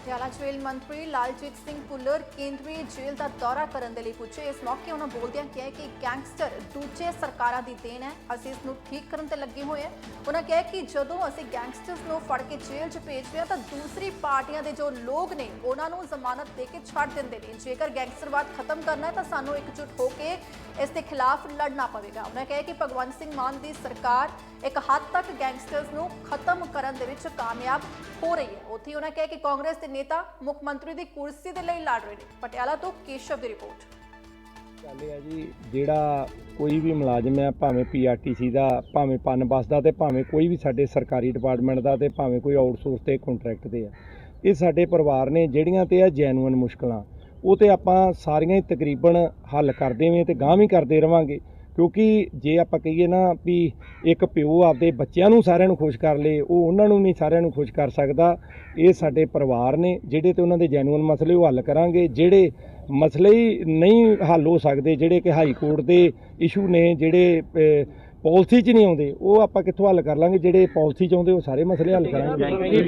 ਪਟਿਆਲਾ ਜੇਲ੍ਹ ਮੰਤਰੀ ਲਾਲਜੀਤ ਸਿੰਘ ਭੁੱਲਰ ਕੇਂਦਰੀ ਜੇਲ੍ਹ ਦਾ ਦੌਰਾ ਕਰਨ ਦੇ ਲਈ ਪੁੱਜੇ ਇਸ ਮੌਕੇ ਉਹਨਾਂ ਬੋਲਦਿਆਂ ਕਿਹਾ ਕਿ ਗੈਂਗਸਟਰ ਦੂਜੇ ਸਰਕਾਰਾਂ ਦੀ ਦੇਣ ਹੈ। ਅਸੀਂ ਇਸ ਨੂੰ ਠੀਕ ਕਰਨ ਤੇ ਲੱਗੇ ਹੋਏ ਹਾਂ। ਉਹਨਾਂ ਕਿਹਾ ਕਿ ਜਦੋਂ ਅਸੀਂ ਗੈਂਗਸਟਰਸ ਨੂੰ ਫੜ ਕੇ ਜੇਲ੍ਹ 'ਚ ਭੇਜਦੇ ਹਾਂ ਤਾਂ ਦੂਸਰੀ ਪਾਰਟੀਆਂ ਦੇ ਜੋ ਲੋਕ ਨੇ, ਉਹਨਾਂ ਨੂੰ ਜ਼ਮਾਨਤ ਦੇ ਕੇ ਛੱਡ ਦਿੰਦੇ ਨੇ। ਜੇਕਰ ਗੈਂਗਸਟਰਵਾਦ ਖਤਮ ਕਰਨਾ ਹੈ ਤਾਂ ਸਾਨੂੰ ਇਕਜੁੱਟ ਹੋ ਕੇ ਇਸ ਦੇ ਖਿਲਾਫ ਲੜਨਾ ਪਵੇਗਾ। ਉਹਨਾਂ ਕਿਹਾ ਕਿ ਭਗਵੰਤ ਸਿੰਘ ਮਾਨ ਦੀ ਸਰਕਾਰ ਇੱਕ ਹੱਦ ਤੱਕ ਗੈਂਗਸਟਰਸ ਨੂੰ ਖਤਮ ਕਰਨ ਦੇ ਵਿੱਚ ਕਾਮਯਾਬ ਹੋ ਰਹੀ ਹੈ। ਉੱਥੇ ਹੀ ਉਹਨਾਂ ਕਿਹਾ ਕਿ ਕਾਂਗਰਸ ਦੇ ਨੇਤਾ ਮੁੱਖ ਮੰਤਰੀ ਦੀ ਕੁਰਸੀ ਦੇ ਲਈ ਲੜ ਰਹੇ ਨੇ। ਪਟਿਆਲਾ ਤੋਂ ਕੇਸ਼ਵ ਦੀ ਰਿਪੋਰਟ। ਗੱਲ ਇਹ ਹੈ ਜੀ, ਜਿਹੜਾ ਕੋਈ ਵੀ ਮੁਲਾਜ਼ਮ ਹੈ, ਭਾਵੇਂ ਪੀਆਰਟੀਸੀ ਦਾ, ਭਾਵੇਂ ਪਨ ਬੱਸ ਦਾ ਤੇ ਭਾਵੇਂ ਕੋਈ ਵੀ ਸਾਡੇ ਸਰਕਾਰੀ ਡਿਪਾਰਟਮੈਂਟ ਦਾ ਤੇ ਭਾਵੇਂ ਕੋਈ ਆਊਟਸੋਰਸ ਤੇ ਕੰਟਰੈਕਟ ਤੇ ਆ ਇਹ ਸਾਡੇ ਪਰਿਵਾਰ ਨੇ ਜਿਹੜੀਆਂ ਤੇ ਆ ਜੈਨੂਇਨ ਮੁਸ਼ਕਲਾਂ, ਉਹ ਤੇ ਆਪਾਂ ਸਾਰੀਆਂ ਹੀ ਤਕਰੀਬਨ ਹੱਲ ਕਰਦੇ ਵੇਂ ਤੇ ਗਾਂਹ ਵੀ ਕਰਦੇ ਰਵਾਂਗੇ। ਕਿਉਂਕਿ ਜੇ ਆਪਾਂ ਕਹੀਏ ਨਾ ਵੀ ਇੱਕ ਪਿਓ ਆਪਦੇ ਬੱਚਿਆਂ ਨੂੰ ਸਾਰਿਆਂ ਨੂੰ ਖੁਸ਼ ਕਰ ਲੇ, ਉਹ ਉਹਨਾਂ ਨੂੰ ਨਹੀਂ ਸਾਰਿਆਂ ਨੂੰ ਖੁਸ਼ ਕਰ ਸਕਦਾ। ਇਹ ਸਾਡੇ ਪਰਿਵਾਰ ਨੇ, ਜਿਹੜੇ ਤੇ ਉਹਨਾਂ ਦੇ ਜੈਨੂਅਨ ਮਸਲੇ ਉਹ ਹੱਲ ਕਰਾਂਗੇ, ਜਿਹੜੇ ਮਸਲੇ ਹੀ ਨਹੀਂ ਹੱਲ ਹੋ ਸਕਦੇ, ਜਿਹੜੇ ਕਿ ਹਾਈ ਕੋਰਟ ਦੇ ਇਸ਼ੂ ਨੇ, ਜਿਹੜੇ ਪਾਲਿਸੀ 'ਚ ਨਹੀਂ ਆਉਂਦੇ, ਉਹ ਆਪਾਂ ਕਿੱਥੋਂ ਹੱਲ ਕਰ ਲਾਂਗੇ, ਜਿਹੜੇ ਪਾਲਿਸੀ 'ਚ ਆਉਂਦੇ ਉਹ ਸਾਰੇ ਮਸਲੇ ਹੱਲ ਕਰਾਂਗੇ।